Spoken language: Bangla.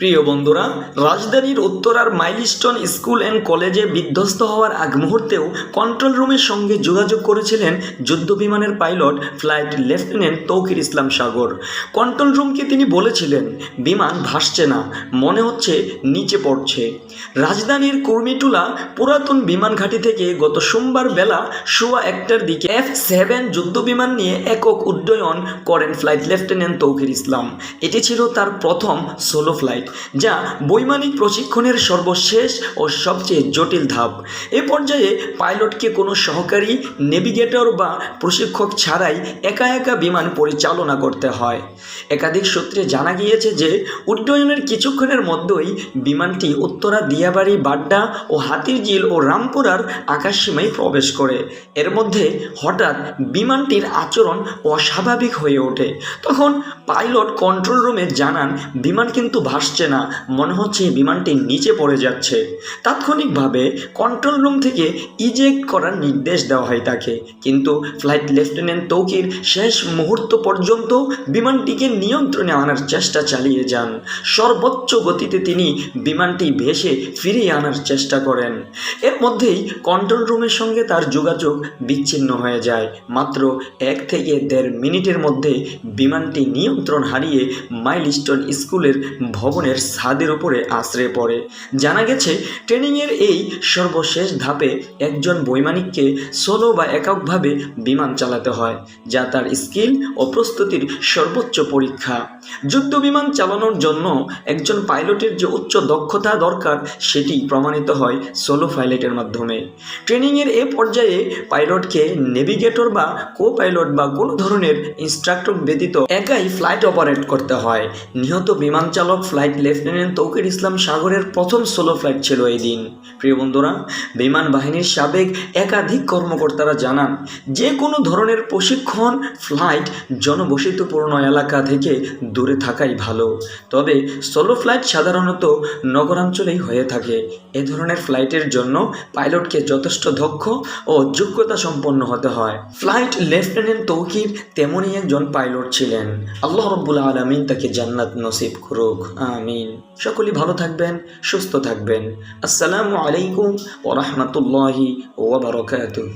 প্রিয় বন্ধুরা, রাজধানীর উত্তরার মাইলস্টোন স্কুল অ্যান্ড কলেজে বিধ্বস্ত হওয়ার আগ মুহূর্তেও কন্ট্রোল রুমের সঙ্গে যোগাযোগ করেছিলেন যুদ্ধ বিমানের pilot flight lieutenant Taukir Islam Sagar. Control রুমকে তিনি বলেছিলেন, বিমান ভাসছে না, মনে হচ্ছে নিচে পড়ছে। রাজধানীর কুর্মিটুলা পুরাতন বিমান ঘাঁটি থেকে গত সোমবার বেলা সোয়া একটার দিকে এফ সেভেন যুদ্ধ বিমান নিয়ে একক উড্ডয়ন করেন ফ্লাইট লেফটেন্যান্ট তৌকির ইসলাম। এটি ছিল তার প্রথম সোলো ফ্লাইট। যা বৈমানিক প্রশিক্ষণের সর্বশেষ ও সবচেয়ে জটিল ধাপ। এ পর্যায়ে পাইলটকে কোনো সহকারী নেভিগেটর বা প্রশিক্ষক ছাড়াই একা একা বিমান পরিচালনা করতে হয়। একাধিক সূত্রে জানা গিয়েছে যে, উড্ডয়নের কিছুক্ষণের মধ্যেই বিমানটি উত্তরা দিয়াবাড়ি, বাড্ডা ও হাতিরঝিল ও রামপুরার আকাশসীমায় প্রবেশ করে। এর মধ্যে হঠাৎ বিমানটির আচরণ অস্বাভাবিক হয়ে ওঠে। তখন পাইলট কন্ট্রোল রুমে জানান, বিমান কিন্তু ভাসছে না। মনে হচ্ছে বিমানটি নিচে পড়ে যাচ্ছে। তাৎক্ষণিকভাবে কন্ট্রোল রুম থেকে ইজেক্ট করার নির্দেশ দেওয়া হয় তাকে। কিন্তু ফ্লাইট লেফটেন্যান্ট তৌকির শেষ মুহূর্ত পর্যন্ত বিমানটিকে নিয়ন্ত্রণে আনার চেষ্টা চালিয়ে যান। সর্বোচ্চ গতিতে তিনি বিমানটি ভেসে ফিরিয়ে আনার চেষ্টা করেন। এর মধ্যেই কন্ট্রোল রুমের সঙ্গে তার যোগাযোগ বিচ্ছিন্ন হয়ে যায়। মাত্র এক থেকে দেড় মিনিটের মধ্যে বিমানটি নিয়ন্ত্রণ হারিয়ে মাইলস্টোন স্কুলের ভবনের ছাদের উপরে আশ্রয় পড়ে। জানা গেছে, ট্রেনিংয়ের এই সর্বশেষ ধাপে একজন বৈমানিককে সোলো বা এককভাবে বিমান চালাতে হয়, যা তার স্কিল ও প্রস্তুতির সর্বোচ্চ পরীক্ষা। যুদ্ধ বিমান চালানোর জন্য একজন পাইলটের যে উচ্চ দক্ষতা দরকার, সেটি প্রমাণিত হয় সোলো পাইলটের মাধ্যমে। ট্রেনিংয়ের এ পর্যায়ে পাইলটকে নেভিগেটর বা কো পাইলট বা কোনো ধরনের ইনস্ট্রাক্টর ব্যতীত একাই ফ্লাইট অপারেট করতে হয়। নিহত বিমান চালক ফ্লাইট লেফটেন্যান্ট তৌকির ইসলাম সাগরের প্রথম সোলো ফ্লাইট ছিল এই দিন। প্রিয় বন্ধুরা, বিমান বাহিনীর সাবেক একাধিক কর্মকর্তারা জানান, যে কোনো ধরনের প্রশিক্ষণ ফ্লাইট জনবসতিপূর্ণ এলাকা থেকে দূরে থাকাই ভালো। তবে সোলো ফ্লাইট সাধারণত নগরাঞ্চলেই হয়ে থাকে। এ ধরনের ফ্লাইটের জন্য পাইলটকে যথেষ্ট দক্ষ ও যোগ্যতা সম্পন্ন হতে হয়। ফ্লাইট লেফটেন্যান্ট তৌকির তেমনই একজন পাইলট ছিলেন। আল্লাহ রব্বুল আলমিন তাকে জান্নাত নসিব করুক। আমিন। সকলেই ভালো থাকবেন সুস্থ থাকবেন। আসসালামু আলাইকুম ও রহমতুল্লাহি ওবরাকাতুহ